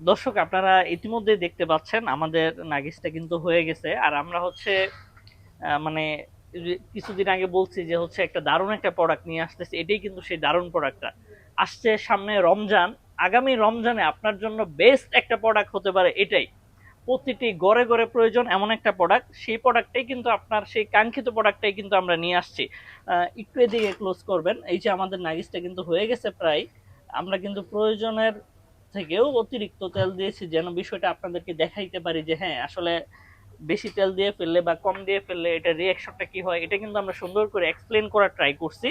দর্শক, আপনারা ইতিমধ্যে দেখতে পাচ্ছেন, আমাদের নাগিসটা কিন্তু হয়ে গেছে। আর আমরা হচ্ছে মানে কিছুদিন আগে বলছি যে হচ্ছে একটা দারুণ একটা প্রোডাক্ট নিয়ে আসতেছে। এটাই কিন্তু সেই দারুণ প্রোডাক্টটা আসছে সামনে রমজান। আগামী রমজানে আপনার জন্য বেস্ট একটা প্রোডাক্ট হতে পারে এটাই। প্রতিটি গড়ে গড়ে প্রয়োজন এমন একটা প্রোডাক্ট সেই প্রোডাক্টটাই কিন্তু আপনার, সেই কাঙ্ক্ষিত প্রোডাক্টটাই কিন্তু আমরা নিয়ে আসছি। একটু এদিকে ক্লোজ করবেন। এই যে আমাদের নাগিসটা কিন্তু হয়ে গেছে প্রায়। আমরা কিন্তু প্রয়োজনের থেকেও অতিরিক্ত তেল দিয়েছি, যেন বিষয়টা আপনাদেরকে দেখাইতে পারি যে হ্যাঁ আসলে বেশি তেল দিয়ে ফেললে বা কম দিয়ে ফেললে এটা রিয়াকশনটা কি হয়, এটা কিন্তু আমরা সুন্দর করে এক্সপ্লেন করার ট্রাই করছি।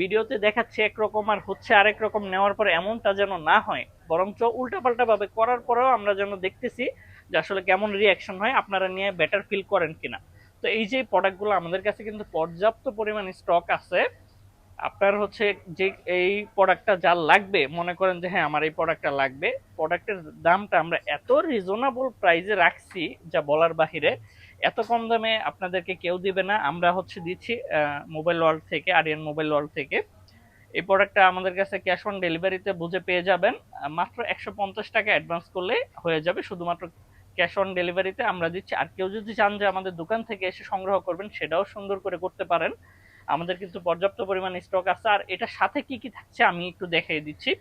ভিডিওতে দেখাচ্ছে একরকম আর হচ্ছে আরেক রকম নেওয়ার পরে এমনটা যেন না হয়, বরঞ্চ উল্টাপাল্টা ভাবে করার পরেও আমরা যেন দেখতেছি যে আসলে কেমন রিয়াকশন হয়, আপনারা নিয়ে বেটার ফিল করেন কিনা। তো এই যে প্রোডাক্টগুলো আমাদের কাছে কিন্তু পর্যাপ্ত পরিমাণ স্টক আছে আপনার হচ্ছে যে এই প্রোডাক্টটা যা লাগবে, মনে করেন যে হ্যাঁ আমার এই প্রোডাক্টটা লাগবে প্রোডাক্টের দামটা আমরা এত রিজনেবল প্রাইসে রাখছি, যা বলার বাহিরে, এত কম দামে আপনাদেরকে কেউ দিবে না। আমরা হচ্ছে দিচ্ছি মোবাইল ওয়ার্ল্ড থেকে আরিয়ান মোবাইল ওয়ার্ল্ড থেকে। এই প্রোডাক্টটা আমাদের কাছে ক্যাশ অন ডেলিভারিতে বুঝে পেয়ে যাবেন। মাত্র একশো পঞ্চাশ টাকা অ্যাডভান্স করলে হয়ে যাবে। শুধুমাত্র ক্যাশ অন ডেলিভারিতে আমরা দিচ্ছি। আর কেউ যদি চান যে আমাদের দোকান থেকে এসে সংগ্রহ করবেন, সেটাও সুন্দর করে করতে পারেন। আমাদের কিন্তু পর্যাপ্ত পরিমাণ স্টক আছে। আর এটার সাথে কি কি থাকছে আমি একটু দেখিয়ে দিচ্ছি।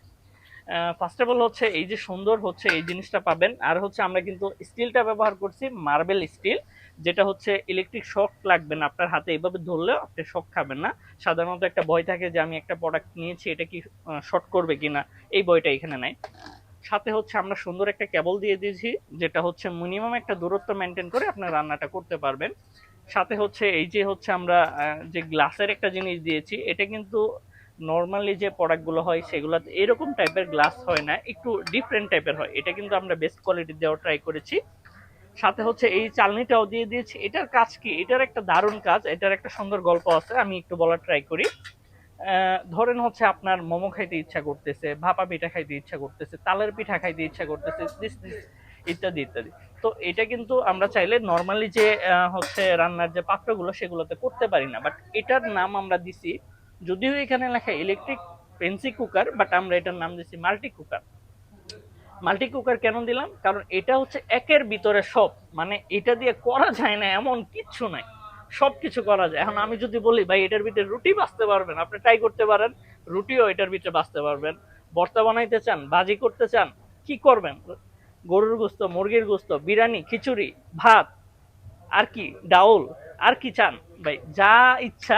ফার্স্ট অফ অল হচ্ছে এই যে সুন্দর হচ্ছে এই জিনিসটা পাবেন। আর হচ্ছে আমরা কিন্তু স্টিলটা ব্যবহার করছি মার্বেল স্টিল যেটা হচ্ছে ইলেকট্রিক শক লাগবে না আপনার হাতে। এইভাবে ধরলেও আপনি শক খাবেন না। সাধারণত একটা ভয় থাকে যে আমি একটা প্রোডাক্ট নিয়েছি, এটা কি শর্ট করবে কিনা? এই বইটা এখানে নাই। সাথে হচ্ছে আমরা সুন্দর একটা কেবল দিয়ে দিয়েছি, যেটা হচ্ছে মিনিমাম একটা দূরত্ব মেনটেন করে আপনার রান্নাটা করতে পারবেন। সাথে হচ্ছে এই যে হচ্ছে আমরা যে গ্লাসের একটা জিনিস দিয়েছি, এটা কিন্তু নর্মালি যে প্রোডাক্টগুলো হয় সেগুলোতে এরকম টাইপের গ্লাস হয় না, একটু ডিফারেন্ট টাইপের হয়। এটা কিন্তু আমরা বেস্ট কোয়ালিটি দেওয়ার ট্রাই করেছি। সাথে হচ্ছে এই চালনিটাও দিয়ে দিয়েছি। এটার কাজ কি? এটার একটা দারুণ কাজ, এটার একটা সুন্দর গল্প আছে, আমি একটু বলার ট্রাই করি। ধরেন হচ্ছে আপনার মোমো খাইতে ইচ্ছা করতেছে, ভাপা পিঠা খাইতে ইচ্ছা করতেছে, তালের পিঠা খাইতে ইচ্ছা করতেছে ইত্যাদি ইত্যাদি। তো এটা কিন্তু আমরা চাইলে নর্মালি যে হচ্ছে রান্নার যে পাত্রগুলো সেগুলোতে করতে পারি না। বাট এটার নাম আমরা দিছি, যদিও এখানে লেখা ইলেকট্রিক পেন্সি কুকার বাট আমরা এটার নাম দিছি মাল্টি কুকার মাল্টি কুকার কেন দিলাম? কারণ এটা হচ্ছে একের ভিতরে সব। মানে এটা দিয়ে করা যায় না, এমন কিচ্ছু নাই। সব কিছু করা যায়। এখন আমি যদি বলি, ভাই, এটার ভিতরে রুটি বাঁচতে পারবেন। আপনি ট্রাই করতে পারেন, রুটিও এটার ভিতরে বাঁচতে পারবেন। ভর্তা বানাইতে চান, ভাজি করতে চান, কি করবেন? গরুর গোস্ত, মুরগির গোস্ত, বিরিয়ানি, খিচুড়ি, ভাত, আর কি, ডাউল, আর কি চান? ভাই, যা ইচ্ছা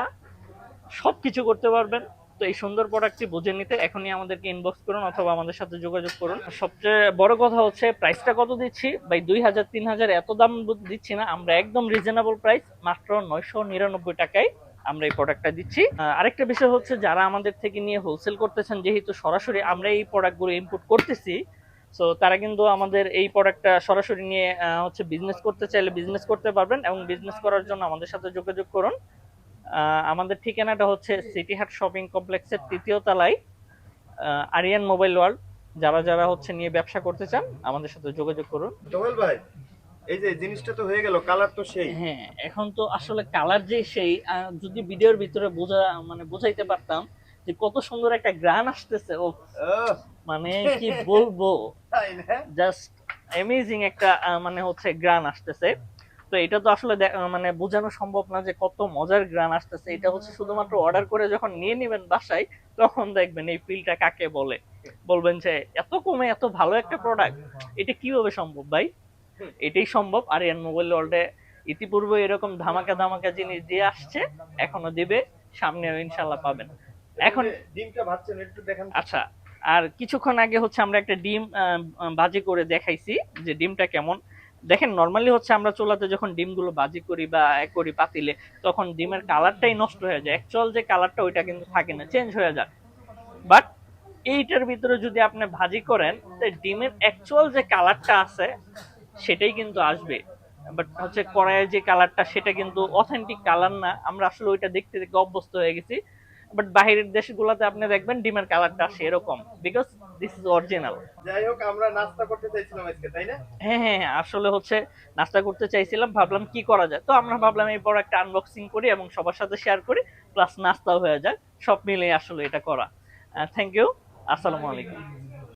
সব কিছু করতে পারবেন। তো এই সুন্দর প্রোডাক্টটি বুঝে নিতে এখনই আমাদেরকে ইনবক্স করুন অথবা আমাদের সাথে যোগাযোগ করুন। সবচেয়ে বড় কথা হচ্ছে প্রাইসটা কত দিচ্ছি? ভাই, দুই হাজার, তিন হাজার এত দাম দিচ্ছি না। আমরা একদম রিজনেবল প্রাইস মাত্র নয়শো নিরানব্বই টাকায় আমরা এই প্রোডাক্টটা দিচ্ছি। আরেকটা বিষয় হচ্ছে, যারা আমাদের থেকে নিয়ে হোলসেল করতেছেন, যেহেতু সরাসরি আমরা এই প্রোডাক্টগুলো ইনপুট করতেছি সো তারা কিন্তু আমাদের এই প্রোডাক্টটা সরাসরি নিয়ে হচ্ছে বিজনেস করতে চাইলে বিজনেস করতে পারবেন এবং বিজনেস করার জন্য আমাদের সাথে যোগাযোগ করুন। আমাদের ঠিকানাটা হচ্ছে সিটি হাট শপিং কমপ্লেক্সের তৃতীয় তলায় আরিয়ান মোবাইল ওয়ার্ল্ড যারা যারা হচ্ছে নিয়ে ব্যবসা করতে চান আমাদের সাথে যোগাযোগ করুন। তোহেল ভাই এই যে জিনিসটা তো হয়ে গেল কালার তো সেই। হ্যাঁ এখন তো আসলে কালার যে সেই যদি ভিডিওর ভিতরে বোঝা মানে বোঝাইতে পারতাম যে কত সুন্দর একটা গ্রান আসতেছে। ও মানে কি বলব? জাস্ট অ্যামেজিং একটা মানে হচ্ছে গ্রান আসতেছে। তো এটা তো আসলে মানে বোঝানো সম্ভব না যে কত মজার গ্রান আসতেছে। এটা হচ্ছে শুধুমাত্র অর্ডার করে যখন নিয়ে নেবেন বাসায় তখন দেখবেন এই ফিলটা কাকে বলে। বলবেন যে এত কমে এত ভালো একটা প্রোডাক্ট এটা কীভাবে সম্ভব ভাই? এটাই সম্ভব। আরিয়ান মোবাইল ওয়ার্ল্ডে ইতিপূর্বে এরকম ধামাকা ধামাকা জিনিস দিয়ে আসছে এখনও দিবে সামনেও ইনশাল্লাহ পাবেন। এখন ডিমটা ভাবছেন একটু দেখান। আচ্ছা আর কিছুক্ষণ আগে হচ্ছে আমরা একটা ডিম বাজি করে দেখাইছি যে ডিমটা কেমন। দেখেন নর্মালি হচ্ছে আমরা চুলাতে যখন ডিমগুলো বাজি করি বা করি পাতিলে, তখন ডিমের কালারটাই নষ্ট হয়ে যায়। অ্যাকচুয়াল যে কালারটা ওইটা কিন্তু থাকে না চেঞ্জ হয়ে যায়। বাট এইটার ভিতরে যদি আপনি ভাজি করেন তো ডিমের অ্যাকচুয়াল যে কালারটা আছে, সেটাই কিন্তু আসবে। বাট হচ্ছে কড়াইয়ের যে কালারটা সেটা কিন্তু অথেন্টিক কালার না। আমরা আসলে ওইটা দেখতে দেখতে অভ্যস্ত হয়ে গেছি। বাট বাহিরের দেশগুলোতে আপনি দেখবেন ডিমের কালারটা আসে এরকম বিকজ দিস ইজ অরিজিনাল যাই হোক আমরা নাস্তা করতে চাইছিলাম আজকে তাই না? হ্যাঁ হ্যাঁ হ্যাঁ, আসলে হচ্ছে নাস্তা করতে চাইছিলাম ভাবলাম কি করা যায়? তো আমরা ভাবলাম এই বড় একটা আনবক্সিং করি এবং সবার সাথে শেয়ার করি প্লাস নাস্তাও হয়ে যায় সব মিলিয়ে আসলে এটা করা। থ্যাংক ইউ আসসালামু আলাইকুম।